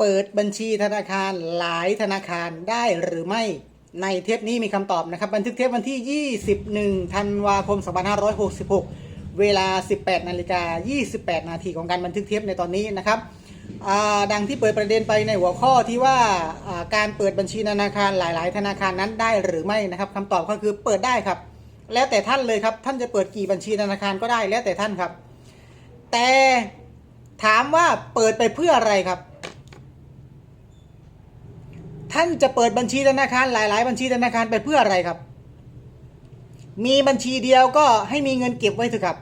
เปิดบัญชีธนาคารหลายธนาคารได้หรือไม่ในเทปนี้มีคำตอบนะครับ บันทึกเทปวันที่ 21 ธันวาคม 2566 เวลา 18 นาฬิกา 28 นาทีของการบันทึกเทปในตอนนี้นะครับดังที่เปิดประเด็นไปในหัวข้อที่ว่าอ่าการเปิดบัญชีธนาคารหลาย ๆ ธนาคารนั้นได้หรือไม่นะครับคำตอบก็คือเปิดได้ครับ แล้วแต่ท่านเลยครับ ท่านจะเปิดกี่บัญชีธนาคารก็ได้แล้วแต่ท่านครับ แต่ถามว่าเปิดไปเพื่ออะไรครับ ท่านจะเปิดบัญชีธนาคารหลาย ๆ บัญชีธนาคารไปเพื่ออะไรครับ มีบัญชีเดียวก็ให้มีเงินเก็บไว้เถอะครับ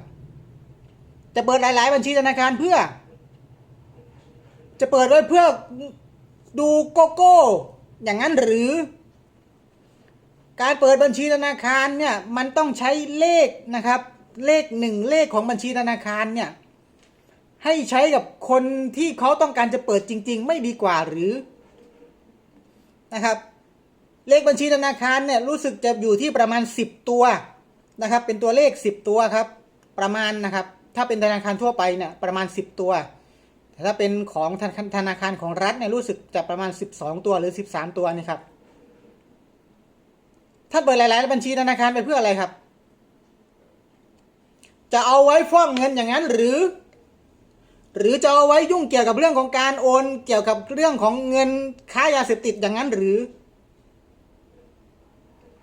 จะเปิดหลาย ๆ บัญชีธนาคารเพื่อ จะเปิดไว้เพื่อดูโกโก้ อย่างนั้นหรือ การเปิดบัญชีธนาคารเนี่ยมันต้องใช้เลขนะครับ เลขหนึ่งเลขของบัญชีธนาคารเนี่ยให้ใช้กับคนที่เขาต้องการจะเปิดจริง ๆ ไม่ดีกว่าหรือ นะครับ เลขบัญชีธนาคารเนี่ยรู้สึกจะอยู่ที่ประมาณ 10 ตัวนะครับ เป็นตัวเลข 10 ตัวครับ ประมาณนะครับ ถ้าเป็นธนาคารทั่วไปเนี่ยประมาณ 10 ตัวแต่ถ้าเป็นของธนาธนาคารของรัฐเนี่ยรู้สึกจะประมาณ 12 ตัวหรือ 13 ตัวนี่ครับท่านเปิดหลายๆบัญชีธนาคารไปเพื่ออะไรครับ จะเอาไว้ฟ้องเงินอย่างนั้นหรือ หรือจะเอาไว้ยุ่งเกี่ยวกับเรื่องของการโอนเกี่ยวกับเรื่องของเงินค้ายาเสพติดอย่างนั้นหรือ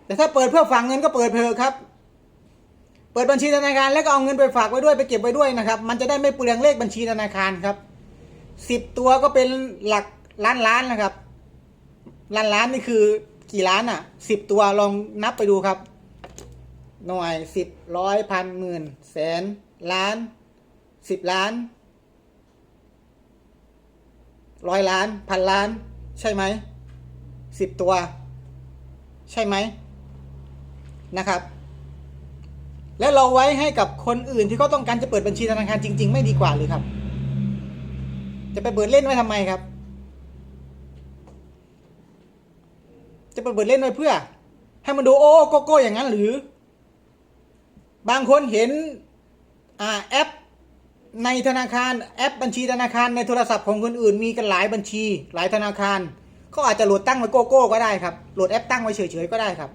แต่ถ้าเปิดเพื่อฝากเงินก็เปิดเพอครับ เปิดบัญชีธนาคารแล้วก็เอาเงินไปฝากไว้ด้วยไปเก็บไว้ด้วยนะครับ มันจะได้ไม่เปลืองเลขบัญชีธนาคารครับสิบตัวก็เป็นหลักล้านล้านนะครับ ล้านล้านนี่คือกี่ล้านอะสิบตัวลองนับไปดูครับ หน่วยสิบร้อยพันหมื่นแสนล้านสิบล้าน ร้อยล้านพันล้าน ใช่ไหมสิบตัว ใช่ไหมนะครับ แล้วเราไว้ให้กับคนอื่นที่เขาต้องการจะเปิดบัญชีธนาคารจริง ๆ ไม่ดีกว่าหรือครับ จะไปเปิดเล่นไว้ทำไมครับ จะไปเปิดเล่นไว้เพื่อ ให้มันดูโอ้โกโก้อย่างนั้นหรือ บางคนเห็นอ่าแอป ในธนาคารแอปบัญชีธนาคารในโทรศัพท์ของคนอื่น มีกันหลายบัญชีหลายธนาคารเขาอาจจะโหลดตั้งไว้โกโก้ก็ได้ครับโหลดแอปตั้งไว้เฉยๆก็ได้ครับ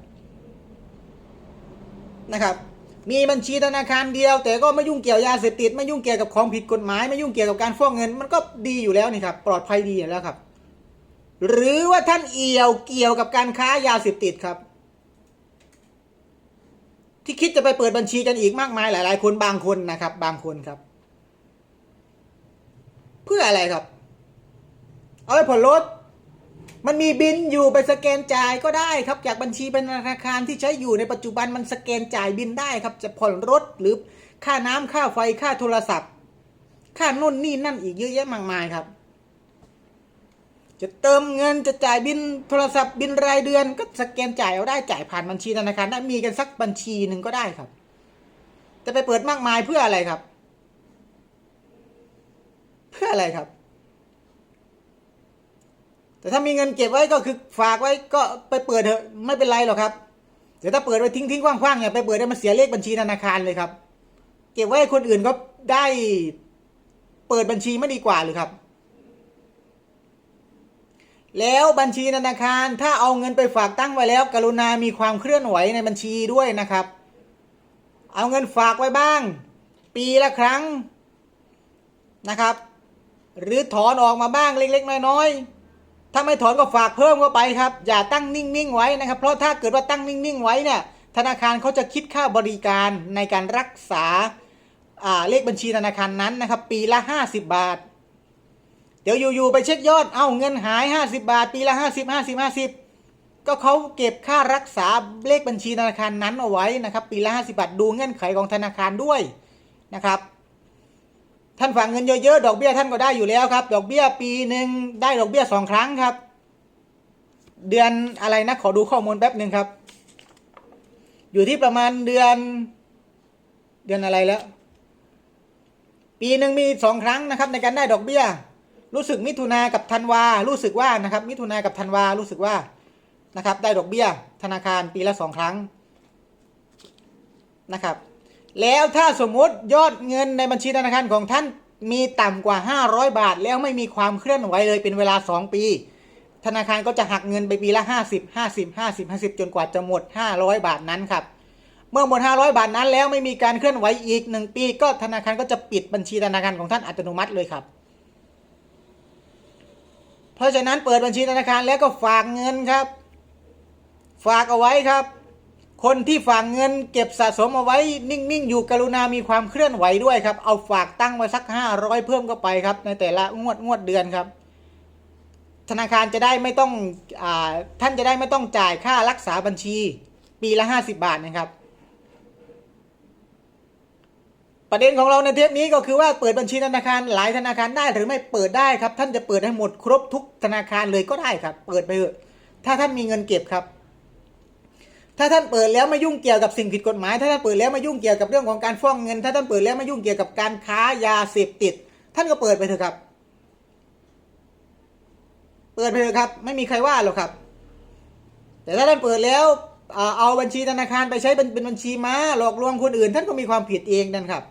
นะครับ มีบัญชีธนาคารเดียว แต่ก็ไม่ยุ่งเกี่ยวยาเสพติดไม่ยุ่งเกี่ยวกับของผิดกฎหมายไม่ยุ่งเกี่ยวกับการฟอกเงิน มันก็ดีอยู่แล้วนี่ครับปลอดภัยดีอยู่แล้วครับ หรือว่าท่านเอี่ยวเกี่ยวกับการค้ายาเสพติดครับ ที่คิดจะไปเปิดบัญชีกันอีกมากมายหลาย ๆ คนบางคนนะครับ บางคนครับ พื่ออะไรครับ เอาไปผ่อนรถ มันมีบินอยู่ไปสแกนจ่ายก็ได้ครับ จากบัญชีเป็นธนาคารที่ใช้อยู่ในปัจจุบันมันสแกนจ่ายบินได้ครับ จะผ่อนรถหรือค่าน้ำค่าไฟค่าโทรศัพท์ ค่านู่นนี่นั่นอีกเยอะแยะมากมายครับ จะเติมเงินจะจ่ายบินโทรศัพท์บินรายเดือน ก็สแกนจ่ายเอาได้จ่ายผ่านบัญชีธนาคารได้มีกันสักบัญชีหนึ่งก็ได้ครับ จะไปเปิดมากมายเพื่ออะไรครับ พื่ออะไรครับ แต่ถ้ามีเงินเก็บไว้ก็คือฝากไว้ก็ไปเปิดเถอะไม่เป็นไรหรอกครับเดี๋ยวถ้าเปิดไว้ทิ้งทิ้งๆว่างๆเนี่ยไปเปิดได้มันเสียเลขบัญชีธนาคารเลยครับ เก็บไว้คนอื่นก็ได้เปิดบัญชีไม่ดีกว่าหรือครับ แล้วบัญชีธนาคารถ้าเอาเงินไปฝากตั้งไว้แล้ว กรุณามีความเคลื่อนไหวในบัญชีด้วยนะครับ เอาเงินฝากไว้บ้าง ปีละครั้งนะครับ หรือถอนออกมาบ้างเล็ก ๆ น้อยๆถ้าไม่ถอนก็ฝากเพิ่มเข้าไปครับ อย่าตั้งนิ่งๆไว้นะครับ เพราะถ้าเกิดว่าตั้งนิ่งๆไว้เนี่ยธนาคารเขาจะคิดค่าบริการในการรักษาเลขบัญชีธนาคารนั้นนะครับ ปีละ 50 บาท เดี๋ยวอยู่ๆไปเช็คยอด เอ้าเงินหาย 50 บาท ปีละ 50 50 50 ก็เขาเก็บค่ารักษาเลขบัญชีธนาคารนั้นเอาไว้นะครับ ปีละ 50 บาท ดูเงื่อนไขของธนาคารด้วยนะครับ ท่านฝากเงินเยอะๆดอกเบี้ยท่านก็ได้อยู่แล้วครับ ดอกเบี้ยปีหนึ่งได้ดอกเบี้ยสองครั้งครับ เดือนอะไรนะขอดูข้อมูลแป๊บหนึ่งครับ อยู่ที่ประมาณเดือน เดือนอะไรแล้ว ปีหนึ่งมีสองครั้งนะครับ ในการได้ดอกเบี้ย รู้สึกมิถุนากับธันวารู้สึกว่านะครับ มิถุนากับธันวารู้สึกว่านะครับ ได้ดอกเบี้ย ธนาคารปีละสองครั้งนะครับ แล้วถ้าสมมุติยอดเงินในบัญชีธนาคารของท่านมีต่ำกว่า 500 บาท แล้วไม่มีความเคลื่อนไหวเลยเป็นเวลา 2 ปี ธนาคารก็จะหักเงินไปปีละ 50 50 50 50 จนกว่าจะหมด 500 บาทนั้นครับ เมื่อหมด 500 บาทนั้นแล้วไม่มีการเคลื่อนไหวอีก 1 ปี ก็ธนาคารก็จะปิดบัญชีธนาคารของท่านอัตโนมัติเลยครับ เพราะฉะนั้นเปิดบัญชีธนาคารแล้วก็ฝากเงินครับ ฝากเอาไว้ครับ คนที่ฝากเงินเก็บสะสมเอาไว้นิ่งๆ อยู่กรุณามีความเคลื่อนไหวด้วยครับ เอาฝากตั้งไว้สัก 500 เพิ่มเข้าไปครับ ในแต่ละงวดงวดเดือนครับ ธนาคารจะได้ไม่ต้องอท่านจะได้ไม่ต้องจ่ายค่ารักษาบัญชี ปีละ 50 บาทนะครับ ประเด็นของเราในเทปนี้ก็คือว่าเปิดบัญชีธนาคารหลายธนาคารได้หรือไม่เปิดได้ครับ ท่านจะเปิดให้หมดครบทุกธนาคารเลยก็ได้ครับ เปิดไปเถอะถ้าท่านมีเงินเก็บครับ ถ้าท่านเปิดแล้วไม่ยุ่งเกี่ยวกับสิ่งผิดกฎหมาย ถ้าท่านเปิดแล้วไม่ยุ่งเกี่ยวกับเรื่องของการฟ้องเงิน ถ้าท่านเปิดแล้วไม่ยุ่งเกี่ยวกับการค้ายาเสพติด ท่านก็เปิดไปเถอะครับ เปิดไปเถอะครับ ไม่มีใครว่าหรอกครับ แต่ถ้าท่านเปิดแล้วเอาบัญชีธนาคารไปใช้เป็นเป็นบัญชีม้าหลอกลวงคนอื่น ท่านก็มีความผิดเองนั่นครับ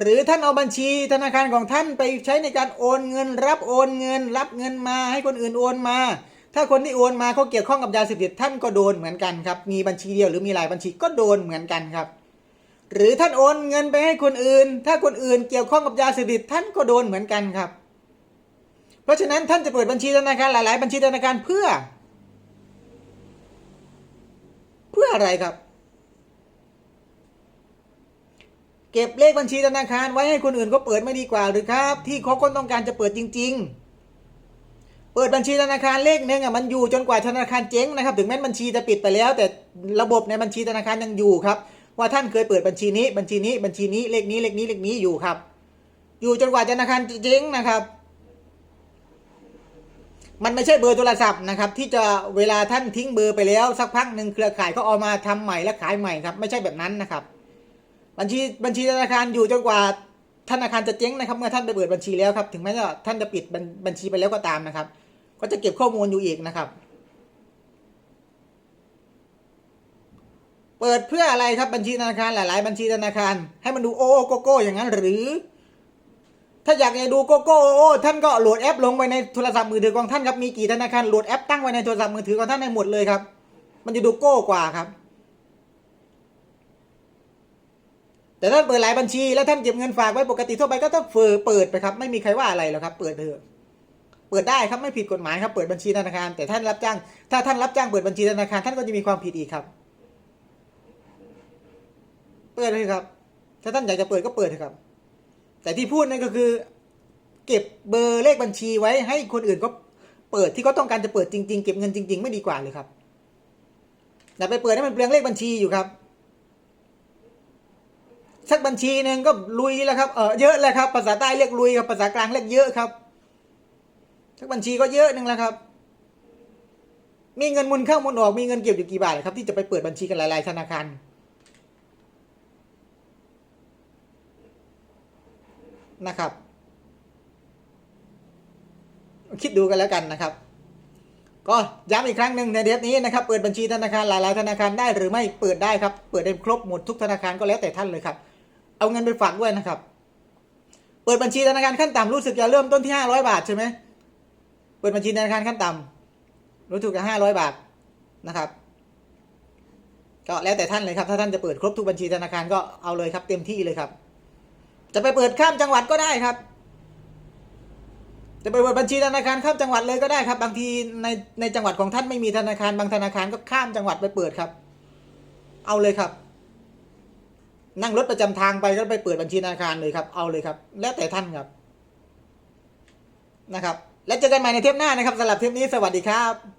หรือท่านเอาบัญชีธนาคารของท่านไปใช้ในการโอนเงิน รับโอนเงิน รับเงินมาให้คนอื่นโอนมา ถ้าคนที่โอนมาเขาเกี่ยวข้องกับยาเสพติดท่านก็โดนเหมือนกันครับ มีบัญชีเดียวหรือมีหลายบัญชีก็โดนเหมือนกันครับ หรือท่านโอนเงินไปให้คนอื่น ถ้าคนอื่นเกี่ยวข้องกับยาเสพติดท่านก็โดนเหมือนกันครับ เพราะฉะนั้นท่านจะเปิดบัญชีธนาคารหลาย ๆ บัญชีธนาคารเพื่อ เพื่ออะไรครับ เก็บเลขบัญชีธนาคารไว้ให้คนอื่นก็เปิดไม่ดีกว่าหรือครับ ที่เขาคนต้องการจะเปิดจริง ๆ เปิดบัญชีธนาคารเลขหนึ่งอะมันอยู่จนกว่าธนาคารเจ๊งนะครับ ถึงแม้บัญชีจะปิดไปแล้ว แต่ระบบในบัญชีธนาคารยังอยู่ครับ ว่าท่านเคยเปิดบัญชีนี้บัญชีนี้บัญชีนี้เลขนี้เลขนี้เลขนี้อยู่ครับ อยู่จนกว่าธนาคารจะเจ๊งนะครับ มันไม่ใช่เบอร์โทรศัพท์นะครับ ที่จะเวลาท่านทิ้งเบอร์ไปแล้วสักพักหนึ่งเครือข่ายเขาเอามาทำใหม่และขายใหม่ครับ ไม่ใช่แบบนั้นนะครับ บัญชีบัญชีธนาคารอยู่จนกว่าธนาคารจะเจ๊งนะครับ เมื่อท่านไปเปิดบัญชีแล้วครับ ถึงแม้ว่าท่านจะปิดบัญชีไปแล้วก็ตามนะครับ ก็จะเก็บข้อมูลอยู่อีกนะครับ เปิดเพื่ออะไรครับบัญชีธนาคารหลายๆ บัญชีธนาคาร ให้มันดูโอโอโกโก้อย่างนั้นหรือ ถ้าอยากจะดูโกโก้โอโอท่านก็โหลดแอปลงไปในโทรศัพท์มือถือของท่านครับมีกี่ธนาคารโหลดแอปตั้งไว้ในโทรศัพท์มือถือของท่านในหมดเลยครับ มันจะดูโก้กว่าครับแต่ท่านเปิดหลายบัญชีแล้วท่านเก็บเงินฝากไว้ปกติทั่วไปก็ต้องเฟอเปิดไปครับ ไม่มีใครว่าอะไรหรอกครับ เปิดเถอะ เปิดได้ครับไม่ผิดกฎหมายครับเปิดบัญชีธนาคาร แต่ท่านรับจ้างถ้าท่านรับจ้างเปิดบัญชีธนาคารท่านก็จะมีความผิดอีกครับ เปิดเลยครับ ถ้าท่านอยากจะเปิดก็เปิดเถอะครับ แต่ที่พูดนั่นก็คือ เก็บเบอร์เลขบัญชีไว้ให้คนอื่นก็เปิดที่เขาต้องการจะเปิดจริง ๆ เก็บเงินจริง ๆ ไม่ดีกว่าเลยครับอย่าไปเปิดให้มันเปลืองเลขบัญชีอยู่ครับสักบัญชีหนึ่งก็ลุยแล้วครับ เออเยอะแล้วครับ ภาษาใต้เรียกลุยครับ ภาษากลางเรียกเยอะครับ สักบัญชีก็เยอะหนึ่งแล้วครับ มีเงินมุนเข้ามุนออกมีเงินเก็บอยู่กี่บาทครับ ที่จะไปเปิดบัญชีกันหลาย ๆ ธนาคารนะครับ คิดดูกันแล้วกันนะครับ ก็ย้ำอีกครั้งหนึ่งในเทปนี้นะครับ เปิดบัญชีธนาคารหลายๆธนาคารได้หรือไม่เปิดได้ครับ เปิดได้ครบหมดทุกธนาคารก็แล้วแต่ท่านเลยครับ เอาเงินไปฝากด้วยนะครับ เปิดบัญชีธนาคารขั้นต่ำรู้สึกจะเริ่มต้นที่ห้าร้อยบาทใช่ไหม เปิดบัญชีธนาคารขั้นต่ำรู้สึกจะห้าร้อยบาทนะครับ ก็แล้วแต่ท่านเลยครับ ถ้าท่านจะเปิดครบทุกบัญชีธนาคารก็เอาเลยครับ เต็มที่เลยครับ จะไปเปิดข้ามจังหวัดก็ได้ครับ จะไปเปิดบัญชีธนาคารข้ามจังหวัดเลยก็ได้ครับ บางทีในในจังหวัดของท่านไม่มีธนาคารบางธนาคารก็ข้ามจังหวัดไปเปิดครับ เอาเลยครับ นั่งรถประจำทางไปก็ไปเปิดบัญชีธนาคารเลยครับ เอาเลยครับ แล้วแต่ท่านครับนะครับ และเจอกันใหม่ในเทปหน้านะครับสำหรับเทปนี้สวัสดีครับ